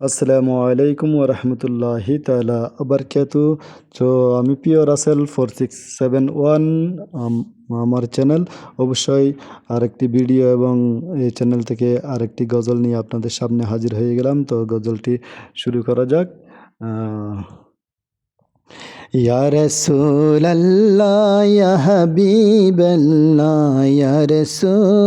আসসালামু আলাইকুম ওরহমতুল্লাহি তালা আবরকাতু তো আমি প্রিয় Rasel four six seven one আমার চ্যানেল। অবশ্যই আরেকটি ভিডিও এবং এই চ্যানেল থেকে আরেকটি গজল নিয়ে আপনাদের সামনে হাজির হয়ে গেলাম। তো গজলটি শুরু করা যাক। ইয়া রাসূলাল্লাহ, ইয়া হাবিবাল্লাহ, ইয়া রাসূলাল্লাহ।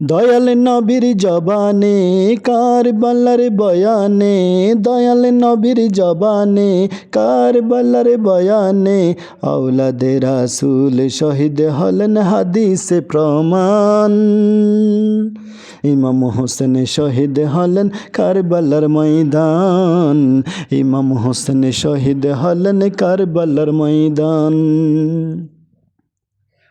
দয়াল নবীর জবানে, কারবালার বয়ানে, দয়াল নবীর জবানে, কারবালার বয়ানে আউলাদে রাসুল শহীদ হলেন হাদিসে প্রমাণ। ইমাম হোসেন শহীদ হলেন কারবালার ময়দান। ইমাম হোসেন শহীদ হলেন কারবালার ময়দান।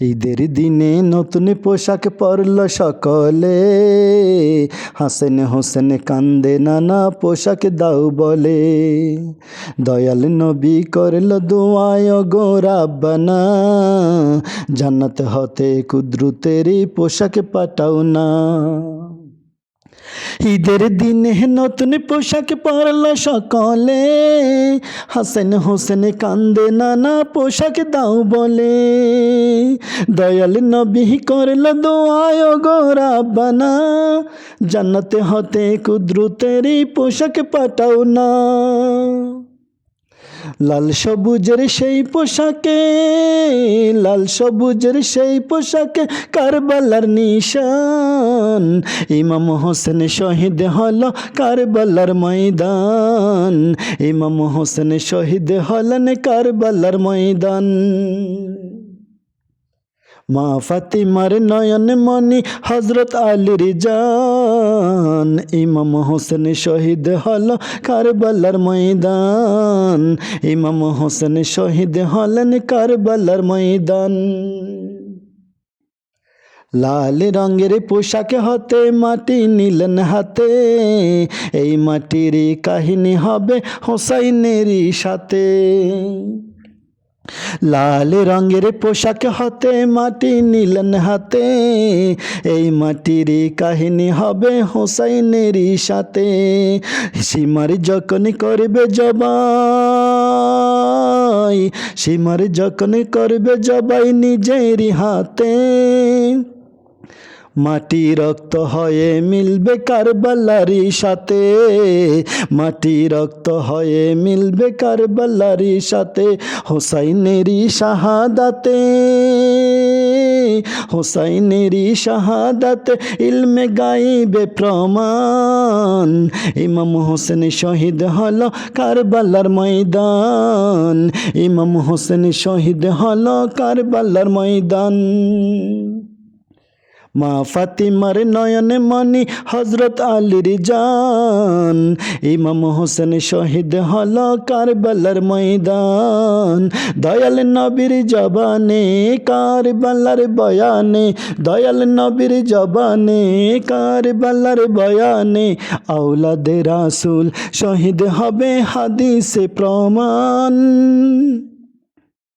ঈদের দিনে নতুন পোশাক পরল সকলে। হাসেন হোসেন কান্দে নানা পোশাক দাও বলে। দয়াল নবী করল দোয়ায় গো রাব্বানা। জান্নাত হতে কুদ্রুতেরই পোশাক পাঠাও না। ঈদের দিনে নতুন পোশাক পরল সকলে। হাসেন হোসেন কান্দে নানা পোশাক দাও বলে। দয়াল নবী করল দোয়ায় গোরা বানা জান্নাতে হতে কুদ্রুতেরই পোশাক পাঠাও না। লাল সবুজের সেই পোশাকে, লাল সবুজের সেই পোশাকে কারবালার নিশান। ইমাম হোসেন শহীদ হল কারবালার ময়দান। ইমাম হোসেন শহীদ হলেন কারবালার ময়দান। মা ফাতিমার নয়ন মনি হজরত আলীর জান। ইমাম হোসেন শহীদ হল কারবালার ময়দান। ইমাম হোসেন শহীদ হলেন কারবালার ময়দান। লাল রঙের পোশাক হতে মাটি নিলেন হাতে, এই মাটির কাহিনী হবে হোসাইনেরই সাথে। লাল রঙের পোশাক হতে মাটি নিলেন হাতে। এই মাটির কাহিনী হবে হোসাইনের সাথে। সীমার যখন করবে জবাই, সীমার যখন করবে জবাই নিজের হাতে। মাটি রক্ত হয়ে মিলবে কারবালারি সাথে। মাটি রক্ত হয়ে মিলবে কারবালারি সাথে। হোসাইনেরই শাহাদাতে হোসাইনেরই শাহাদাতে ইলমে গাইবে প্রমাণ। ইমাম হোসেন শহীদ হলো কারবালার ময়দান। ইমাম হোসেন শহীদ হলো কারবালার ময়দান। মা ফাতিমার নয়ন মনি হজরত আলীর জান, ইমাম হোসেন শহীদ হল কারবালার ময়দান। দয়াল নবীর জবানে কারবালার বয়ানে, দয়াল নবীর জবানে কারবালার বয়ানে আউলাদে রাসুল শহীদ হবে হাদিসে প্রমাণ।